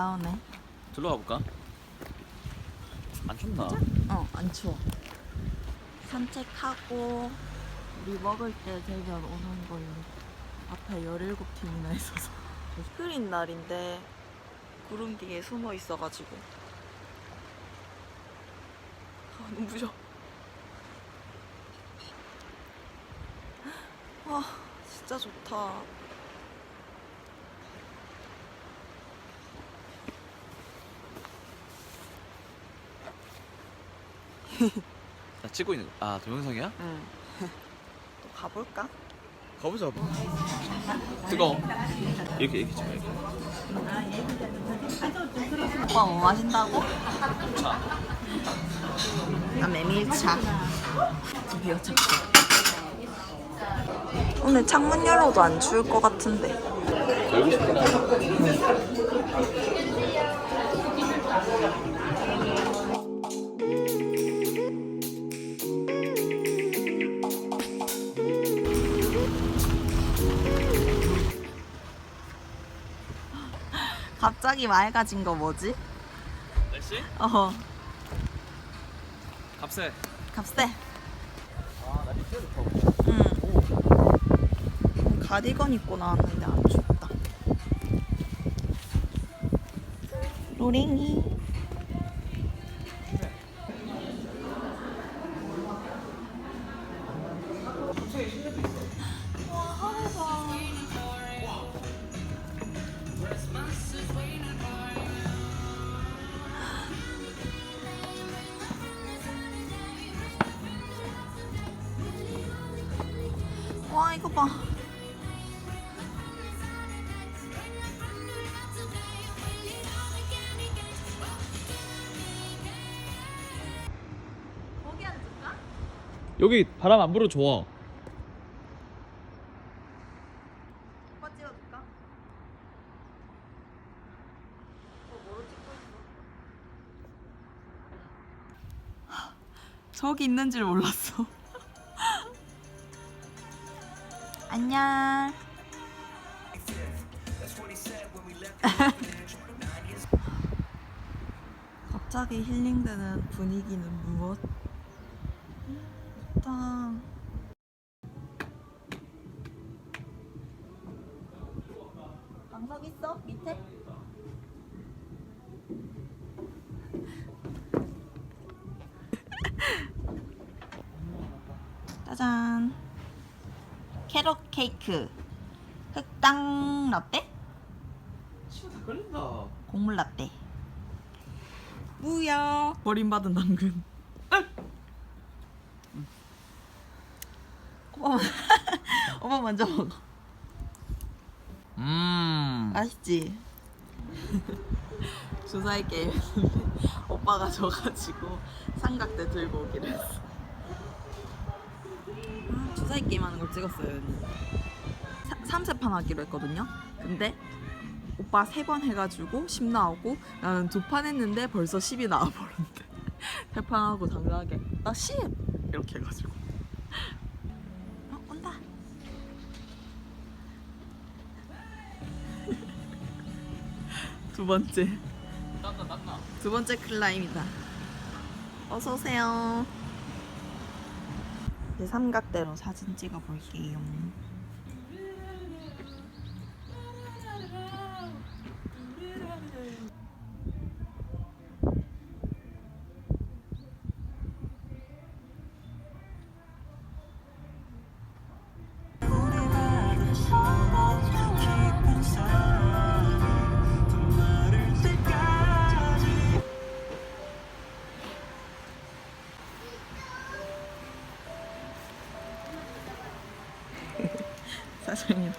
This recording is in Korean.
잘 나오네. 들어가 볼까? 안 춥나? 어, 안 추워. 산책하고 우리 먹을 때 대결 오는 걸로 앞에 17팀이나 있어서 흐린 날인데 구름 뒤에 숨어 있어가지고 아, 눈부셔. 와, 진짜 좋다. 나 찍고 있는 거. 아 동영상이야? 응. 또 가볼까? 가보자. 뜨거워. 이렇게 이렇게 찍어. 이렇게. 오빠 뭐 마신다고? 차. 나 메밀차. 비어 차. 오늘 창문 열어도 안 추울 것 같은데. 열고 싶다. 갑자기 맑아진 거 뭐지? 날씨? 어, 값세. 값세. 아 날씨 진짜 좋다. 응. 가디건 입고 나왔는데 안 춥다. 로랭이. 와, 이거 봐. 거기 앉을까? 여기 바람 안 불어 좋아. 오빠 찍어줄까? 어, 뭐로 찍고 있어? 저기 있는 줄 몰랐어. 안녕. 갑자기 힐링되는 분위기는 무엇? 좋다. 방석 있어? 밑에? 짜잔 캐럿 케이크. 흑당 라떼? 치고 다 걸린다. 곡물 라떼. 뭐야. 버림받은 당근. 오빠, 오빠 먼저 먹어. 음. 맛있지? 주사위 게임. 오빠가 져가지고 삼각대 들고 오기로 했어 아, 주사위 게임 하는 걸 찍었어요 3세판 하기로 했거든요 근데 오빠 세번 해가지고 10 나오고 나는 두 판 했는데 벌써 10이 나와버렸는데 세판 하고 당당하게 나 10! 이렇게 해가지고 어, 온다 두 번째. 두 번째 클라임이다. 어서 오세요. 제 삼각대로 사진 찍어 볼게요. сейчас нет.